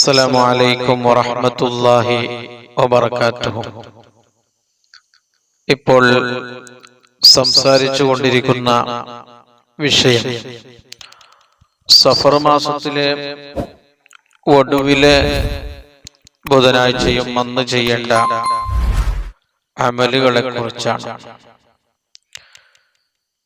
السلام عليكم ورحمة الله وبركاته ഇപ്പോൾ സംസാരിച്ചു കൊണ്ടിരിക്കുന്ന വിഷയം സഫർ മാസത്തിലെ ഒടുവിലെ ബുധനാഴ്ചയും അന്ന് ചെയ്യേണ്ട അമലുകളെ കുറിച്ചാണ്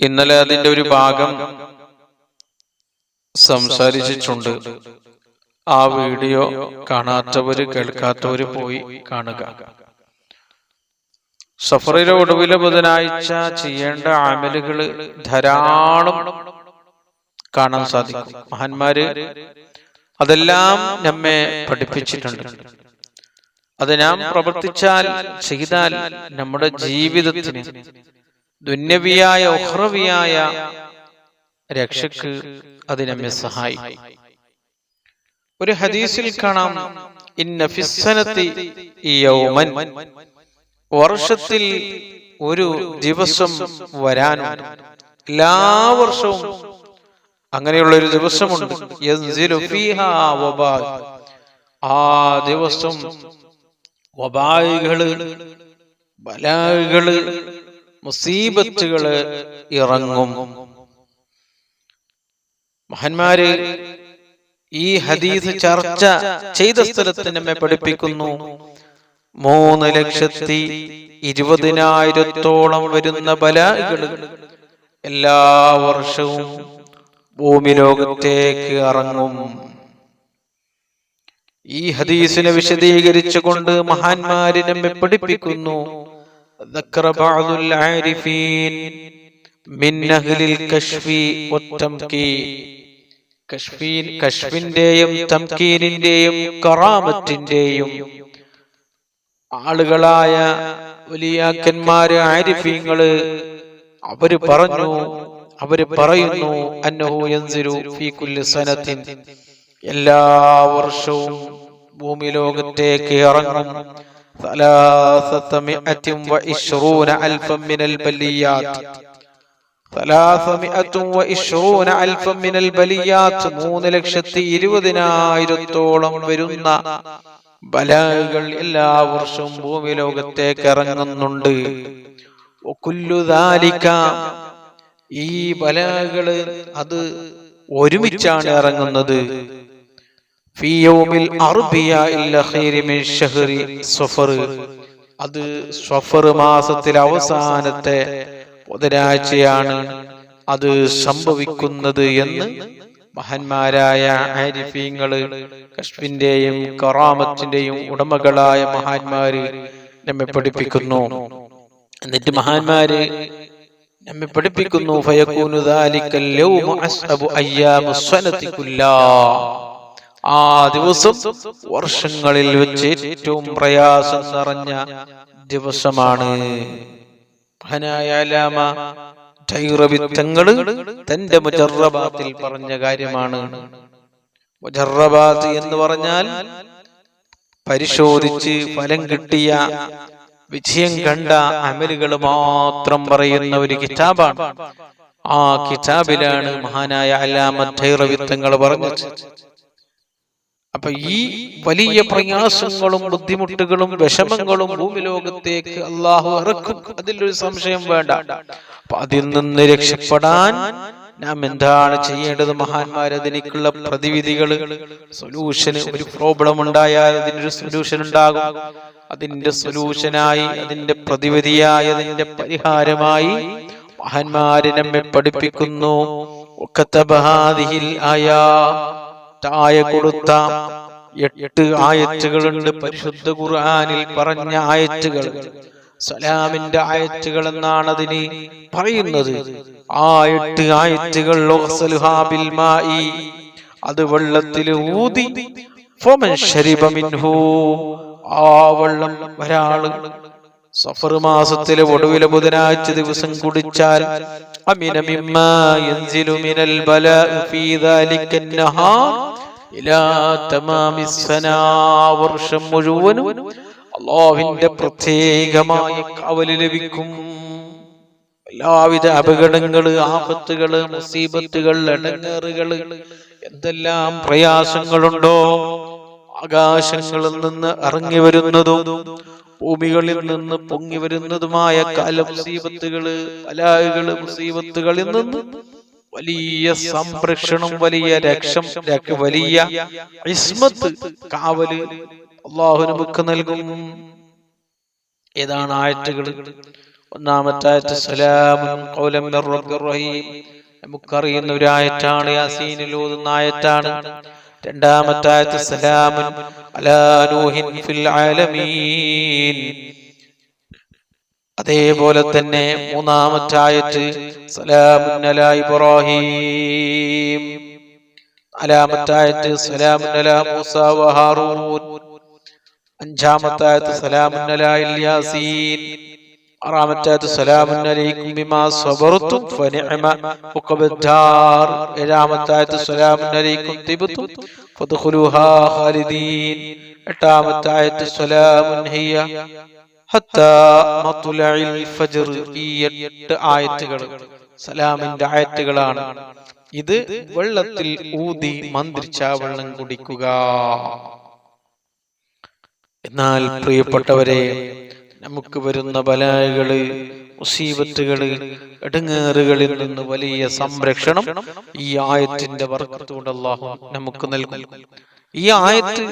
ഇന്നലെ അതിന്റെ ഒരു ഭാഗം സംസാരിച്ചിട്ടുണ്ട് ആ വീഡിയോ കാണാത്തവര് കേൾക്കാത്തവര് പോയി കാണുക. സഫറിലെ ഒടുവിലെ ബുധനാഴ്ച ചെയ്യേണ്ട ആമലുകൾ ധാരാളം കാണാൻ സാധിക്കും. മഹാന്മാര് അതെല്ലാം നമ്മെ പഠിപ്പിച്ചിട്ടുണ്ട്. അത് നാം പ്രവർത്തിച്ചാൽ ചെയ്താൽ നമ്മുടെ ജീവിതത്തിന് ദുന്യവിയായ ഉഹ്രവിയായ രക്ഷക്ക് അത് നമ്മെ സഹായിക്കും. ഒരു ഹദീസിൽ കാണാം ഇന്ന ഫിസ്സനത്തി യൗമൻ. വർഷത്തിൽ ഒരു ദിവസം വരാനുണ്ട് എല്ലാ വർഷവും അങ്ങനെയുള്ള ഒരു ദിവസമുണ്ട്. ആ ദിവസം വബായികൾ ബലാകൾ മുസീബത്തുകൾ ഇറങ്ങും. മഹാന്മാര് ഈ ഹദീസ് ചർച്ച ചെയ്ത സ്ഥലത്തിന് നമ്മെ പഠിപ്പിക്കുന്നു. മൂന്ന് ലക്ഷത്തി ഇരുപതിനായിരത്തോളം വരുന്ന ബലാകൾ എല്ലാ വർഷവും ഭൂമി ലോകത്തേക്ക് ഇറങ്ങും. ഈ ഹദീസിനെ വിശദീകരിച്ചുകൊണ്ട് മഹാന്മാരിനെ നമ്മെ പഠിപ്പിക്കുന്നു. മിൻ അഹ്ലിൽ കശ്ഫി കശ്മീൻ കശ്മിന്റെയും തംകീനിന്റെയും കറാമത്തിന്റെയും ആളുകളായ വലിയാക്കന്മാര് ആരിഫീങ്ങള് അവര് പറഞ്ഞു അവര് പറയുന്നു അന്നഹു യൻസിരു ഫീ കുല്ലി സനത്തിൻ എല്ലാ വർഷവും ഭൂമി ലോകത്തേക്ക് ഇറങ്ങും ثلاثة مئة وعشرون ألفا من البليات മൂന്ന് ലക്ഷത്തി ഇരുപതിനായിരത്തോളം വരുന്ന ബലാകൾ എല്ലാ വർഷവും ഭൂമി ലോകത്തേക്ക് ഇറങ്ങുന്നുണ്ട്. ഈ ബലാകൾ അത് ഒരുമിച്ചാണ് ഇറങ്ങുന്നത്. അത് സഫർ മാസത്തിലെ അവസാനത്തെ ബുധനാഴ്ചയാണ് അത് സംഭവിക്കുന്നത് എന്ന് മഹാന്മാരായ ആരിഫീങ്ങൾ കശ്മിന്റെയും കറാമത്തിന്റെയും ഉടമകളായ മഹാന്മാര് നമ്മെ പഠിപ്പിക്കുന്നു. എന്നിട്ട് മഹാന്മാര് നമ്മെ പഠിപ്പിക്കുന്നു ആ ദിവസം വർഷങ്ങളിൽ വെച്ച് ഏറ്റവും പ്രയാസം നിറഞ്ഞ ദിവസമാണ്. തന്റെ മുജറബാത്തിൽ പറഞ്ഞ കാര്യമാണ്. മുജറബാത്ത് എന്ന് പറഞ്ഞാൽ പരിശോധിച്ച് ഫലം കിട്ടിയ വിജയം കണ്ട അമലുകൾ മാത്രം പറയുന്ന ഒരു കിതാബാണ്. ആ കിതാബിലാണ് മഹാനായ അല്ലാമ ധൈറവിത്തങ്ങൾ പറഞ്ഞത്. അപ്പൊ ഈ വലിയ പ്രയാസങ്ങളും ബുദ്ധിമുട്ടുകളും വിഷമങ്ങളും ഭൂമി ലോകത്തേക്ക് അള്ളാഹു ഇറക്കും. അതിലൊരു സംശയം വേണ്ട. അപ്പൊ അതിൽ നിന്ന് രക്ഷപ്പെടാൻ നാം എന്താണ് ചെയ്യേണ്ടത്? മഹാന്മാർ അതിനേക്കുള്ള പ്രതിവിധികൾ സൊല്യൂഷന് ഒരു പ്രോബ്ലം ഉണ്ടായാൽ അതിനൊരു സൊല്യൂഷൻ ഉണ്ടാകും. അതിന്റെ സൊല്യൂഷനായി അതിന്റെ പ്രതിവിധിയായി അതിന്റെ പരിഹാരമായി മഹാന്മാര് നമ്മെ പഠിപ്പിക്കുന്നു. ആയാ ആയ കൊടുത്ത. എട്ട് ആയത്തുകളുണ്ട് പരിശുദ്ധ ഖുർആനിൽ പറഞ്ഞ ആയത്തുകൾ. സലാമിന്റെ ആയത്തുകൾ എന്നാണ് അതിന് പറയുന്നത്. ആ എട്ട് ആയത്തുകൾ അത് വെള്ളത്തിൽ ഊതി. ആ വെള്ളം ഒരാൾ സഫർ മാസത്തിലെ ഒടുവിലെ ബുധനാഴ്ച ദിവസം കുടിച്ചാൽ അമിനമിമ്മ മിനൽ ബല ഫീ ദാലിക്കൻ നഹാർ വർഷം മുഴുവനും അള്ളാഹുവിന്റെ പ്രത്യേകമായ കവൽ ലഭിക്കും. എല്ലാവിധ അപകടങ്ങൾ ആപത്തുകൾ മുസീബത്തുകൾ ഇടങ്ങേറുകൾ എന്തെല്ലാം പ്രയാസങ്ങളുണ്ടോ? ആകാശങ്ങളിൽ നിന്ന് ഇറങ്ങി വരുന്നതും ഭൂമികളിൽ നിന്ന് പൊങ്ങി വരുന്നതുമായ കാല മുസീബത്തുകൾ പലാഹുകൾ മുസീബത്തുകളിൽ നിന്ന് വലിയ സംരക്ഷണം വലിയ രക്ഷം വലിയ ഇസ്മത്ത് കാവൽ അള്ളാഹു നമുക്ക് നൽകും. ഏതാണ് ആയത്തുകൾ? ഒന്നാമത്തെ ആയത്ത് സലാമുൻ ഖൗലം മിർ റബ്ബിർ റഹീം. നമുക്കറിയുന്ന ഒരു ആയത്താണ് യാസീനിൽ ഓതുന്ന ആയത്താണ്. രണ്ടാമത്തെ ആയത്ത് സലാമുൻ അലാ നൂഹിൻ ഫിൽ ആലമീൻ. അതേപോലെ തന്നെ സലാമുൻ അലാ ഇബ്രാഹിം. സലാമുൻ അലാ മൂസ വ ഹാറൂൻ അഞ്ചാമത്തെ ആയത്ത് സലാമുൻ അലാ ഇല്യാസീൻ. സലാമുൻ അലൈക്കും ബിമാ സബർതും ഫനിഅമ ഉഖബദ്ദാർ ഏഴാമത്തെ ആയത്ത് സലാമുൻ അലൈക്കും തിബ്തും ഫദ്ഖുലുഹാ ഖാലിദീൻ. എട്ടാമത്തെ ആയത്ത് സലാമുൻ ഹിയ ഈ എട്ട് ആയത്തുകൾ. സലാമിന്റെ ആയത്തുകളാണ്. ഇത് വെള്ളത്തിൽ ഊതി മന്ത്രിച്ച വെള്ളം കുടിക്കുക. എന്നാൽ പ്രിയപ്പെട്ടവരെ നമുക്ക് വരുന്ന ബലായകൾ മുസീബത്തുകൾ എടുങ്ങേറുകളിൽ നിന്ന് വലിയ സംരക്ഷണം ഈ ആയത്തിന്റെ വർക്കത്തുകൊണ്ട് അള്ളാഹു നമുക്ക് നൽകും. ഈ ആയത്ത്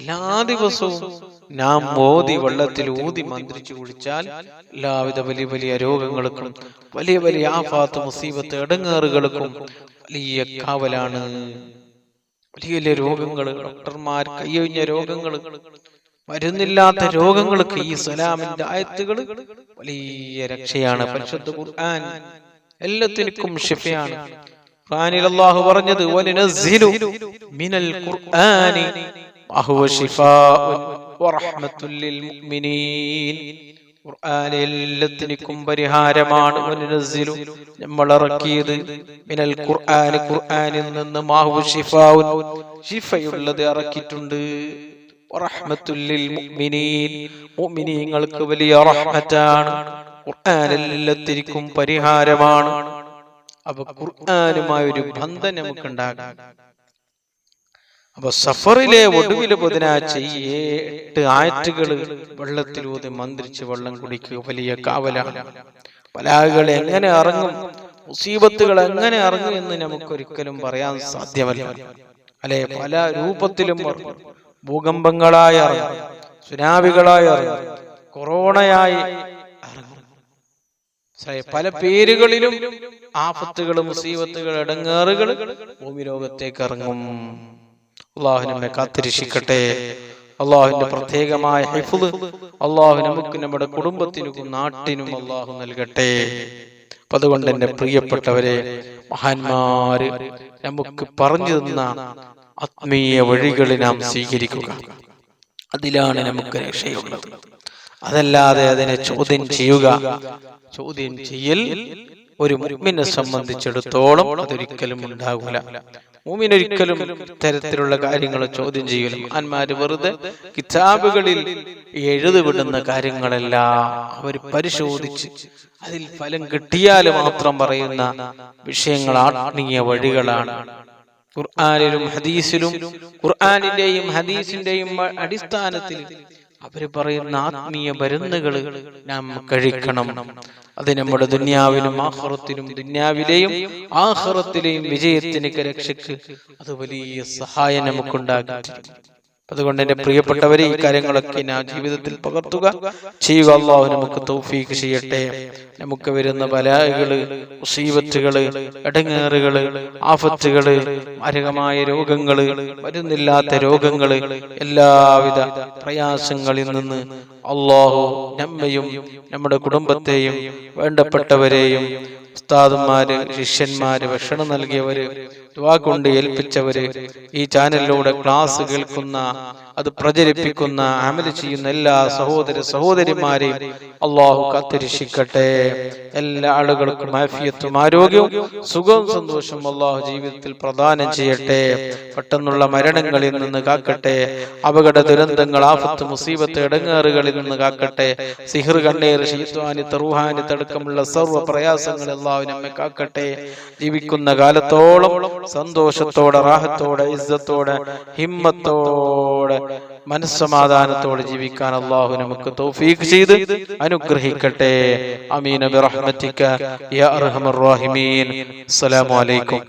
എല്ലാ ദിവസവും നാം ഓതി വെള്ളത്തിൽ ഊതി മന്ത്രിച്ചു കുടിച്ചാൽ എല്ലാവിധ വലിയ വലിയ രോഗങ്ങൾക്കും വലിയ വലിയ ആഫാത്ത് മുസീബത്ത് ഇടങ്ങേറുകൾക്കും വലിയ കാവലാണ് വലിയ വലിയ രോഗങ്ങൾ ഡോക്ടർമാർ കൈയൊഴിഞ്ഞ രോഗങ്ങൾ മരുന്നില്ലാത്ത രോഗങ്ങൾക്ക് ഈ സലാമിന്റെ ആയത്തുകൾ വലിയ രക്ഷയാണ് പരിശുദ്ധ ഖുർആൻ എല്ലാത്തിനും ഷിഫയാണ് ഖുർആനിൽ അല്ലാഹു പറഞ്ഞത് വനനസ്സിലു മിനൽ ഖുർആനി അഹുവ ശിഫാഉൻ വറഹ്മത്തുൽ ലിൽ മുഅ്മിനീൻ പരിഹാരമാണ് നമ്മൾ ഇറക്കിയത് മിനൽ ഖുർആൻ ഖുർആനിൽ നിന്ന് മാഹു ഇറക്കിയിട്ടുണ്ട്. മുഅ്മിനീൻ മുഅ്മിനീങ്ങൾക്ക് വലിയ റഹ്മത്താണ്. പരിഹാരമാണ്. അപ്പൊ ഖുർആനുമായി ഒരു ബന്ധം നമുക്കുണ്ടാകാം. അപ്പൊ സഫറിലെ ഒടുവിലെ ബുധനാഴ്ച ഈ എട്ട് ആയറ്റുകൾ വെള്ളത്തിലൂതി മന്ത്രിച്ച് വെള്ളം കുടിക്കുക വലിയ കാവലാണ് പലാകൾ എങ്ങനെ ഇറങ്ങും? മുസീബത്തുകൾ എങ്ങനെ ഇറങ്ങും എന്ന് നമുക്കൊരിക്കലും പറയാൻ സാധ്യമല്ല. അല്ലെ പല രൂപത്തിലും. ഭൂകമ്പങ്ങളായി ഇറങ്ങും. സുനാമികളായി ഇറങ്ങും. കൊറോണയായി ഇറങ്ങും? പല പേരുകളിലും ആപത്തുകളും മുസീബത്തുകൾ ഇടങ്ങേറുകൾ ഭൂമി ലോകത്തേക്ക് ഇറങ്ങും. അള്ളാഹു നമ്മെ കാത്തിരക്ഷിക്കട്ടെ. അള്ളാഹുവിന്റെ പ്രത്യേകമായ ഹിഫുദ് അള്ളാഹു നമുക്ക് നമ്മുടെ കുടുംബത്തിനും നാട്ടിനും അള്ളാഹു നൽകട്ടെ. അപ്പൊ അതുകൊണ്ട് എന്റെ പ്രിയപ്പെട്ടവരെ മഹാന്മാര് നമുക്ക് പറഞ്ഞു തന്ന ആത്മീയ വഴികളെ നാം സ്വീകരിക്കുക. അതിലാണ് നമുക്ക് രക്ഷയുള്ളത്. അതല്ലാതെ അതിനെ ചോദ്യം ചെയ്യുക ചോദ്യം ചെയ്യൽ ഒരു മുമ്മിനെ സംബന്ധിച്ചിടത്തോളം അതൊരിക്കലും ഉണ്ടാകൂല. മൂമിനൊരിക്കലും ഇത്തരത്തിലുള്ള കാര്യങ്ങൾ ചോദ്യം ചെയ്യലും. ആന്മാര് വെറുതെ കിതാബുകളിൽ എഴുതുവിടുന്ന കാര്യങ്ങളെല്ലാം അവർ പരിശോധിച്ച് അതിൽ ഫലം കിട്ടിയാൽ മാത്രം പറയുന്ന വിഷയങ്ങൾ ആത്മീയ വഴികളാണ്. ഖുർആാനിലും ഹദീസിലും ഖുർആാനിന്റെയും ഹദീസിന്റെയും അടിസ്ഥാനത്തിൽ അവർ പറയുന്ന ആത്മീയ മരുന്നുകൾ നാം കഴിക്കണം. അത് നമ്മുടെ ദുന്യാവിലും ആഹ്റത്തിലും ദുന്യാവിലെയും ആഹ്റത്തിലെയും വിജയത്തിന് രക്ഷയ്ക്ക് അത് വലിയ സഹായം നമുക്കുണ്ടാകും അതുകൊണ്ട് എന്റെ പ്രിയപ്പെട്ടവരെ ഈ കാര്യങ്ങളൊക്കെ ഞാൻ ജീവിതത്തിൽ പകർത്തുക. ചെയ്യുക അള്ളാഹു നമുക്ക് തൗഫീക്ക് ചെയ്യട്ടെ. നമുക്ക് വരുന്ന ബലാഹുകൾ മുസീബത്തുകൾ ഇടങ്ങേറുകൾ ആഫത്തുകൾ മാരകമായ രോഗങ്ങൾ വരുന്നില്ലാത്ത രോഗങ്ങൾ എല്ലാവിധ പ്രയാസങ്ങളിൽ നിന്ന് അള്ളാഹു നമ്മയും നമ്മുടെ കുടുംബത്തെയും വേണ്ടപ്പെട്ടവരെയും ഉസ്താദന്മാര് ശിഷ്യന്മാര് ഭക്ഷണം നൽകിയവര് കൊണ്ട് ഏൽപ്പിച്ചവര്. ഈ ചാനലിലൂടെ ക്ലാസ് കേൾക്കുന്ന അത് പ്രചരിപ്പിക്കുന്ന അമൽ ചെയ്യുന്ന എല്ലാ സഹോദര സഹോദരിമാരെയും അള്ളാഹു കാത്തിരക്ഷിക്കട്ടെ. എല്ലാ ആളുകൾക്കും ആഫിയത്തും ആരോഗ്യവും സുഖവും സന്തോഷവും അള്ളാഹു ജീവിതത്തിൽ പ്രദാനം ചെയ്യട്ടെ. പെട്ടെന്നുള്ള മരണങ്ങളിൽ നിന്ന് കാക്കട്ടെ. അപകട ദുരന്തങ്ങൾ ആഫത്ത് മുസീബത്ത് ഇടങ്ങേറുകളിൽ നിന്ന് കാക്കട്ടെ. സിഹിർ കണ്ണേർ ഷീത്വാനി തറുഹാനി തടക്കമുള്ള സർവ പ്രയാസങ്ങൾ അള്ളാഹു നമ്മെ കാക്കട്ടെ. ജീവിക്കുന്ന കാലത്തോളം സന്തോഷത്തോടെ റാഹത്തോടെ ഇസ്സത്തോടെ ഹിമ്മത്തോടെ ഈമാനോടെ മനസ്സമാധാനത്തോടെ ജീവിക്കാൻ അള്ളാഹു നമുക്ക് തൗഫീഖ് ചെയ്ത് അനുഗ്രഹിക്കട്ടെ. അമീൻ. അസ്സലാമു അലൈക്കും.